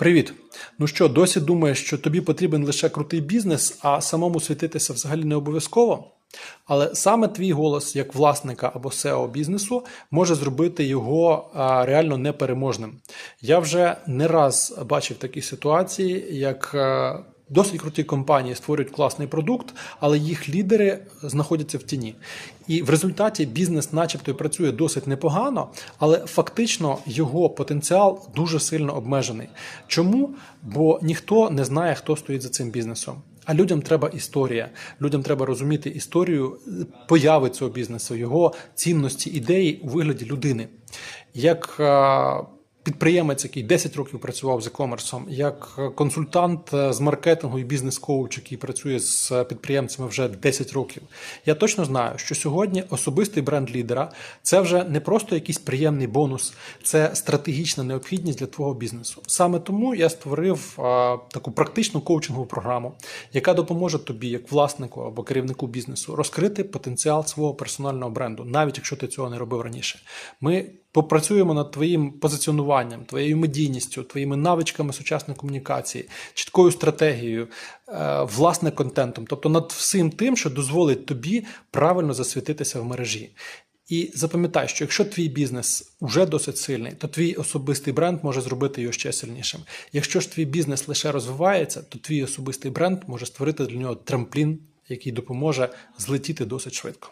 Привіт! Ну що, досі думаєш, що тобі потрібен лише крутий бізнес, а самому світитися взагалі не обов'язково? Але саме твій голос як власника або SEO бізнесу може зробити його реально непереможним. Я вже не раз бачив такі ситуації, як досить круті компанії створюють класний продукт, але їх лідери знаходяться в тіні. І в результаті бізнес, начебто, працює досить непогано, але фактично його потенціал дуже сильно обмежений. Чому? Бо ніхто не знає, хто стоїть за цим бізнесом. А людям треба історія. Людям треба розуміти історію появи цього бізнесу, його цінності, ідеї у вигляді людини. Як е, підприємець, який 10 років працював з e-commerce, як консультант е, з маркетингу і бізнес-коуч, який працює з підприємцями вже 10 років, я точно знаю, що сьогодні особистий бренд лідера це вже не просто якийсь приємний бонус, це стратегічна необхідність для твого бізнесу. Саме тому я створив е, таку практичну коучингову програму, яка допоможе тобі, як власнику або керівнику бізнесу, розкрити потенціал свого персонального бренду, навіть якщо ти цього не робив раніше. Ми попрацюємо над твоїм позиціонуванням, твоєю медійністю, твоїми навичками сучасної комунікації, чіткою стратегією, е, власне контентом, тобто над всім тим, що дозволить тобі правильно засвітитися в мережі. І запам'ятай, що якщо твій бізнес вже досить сильний, то твій особистий бренд може зробити його ще сильнішим. Якщо ж твій бізнес лише розвивається, то твій особистий бренд може створити для нього трамплін, який допоможе злетіти досить швидко.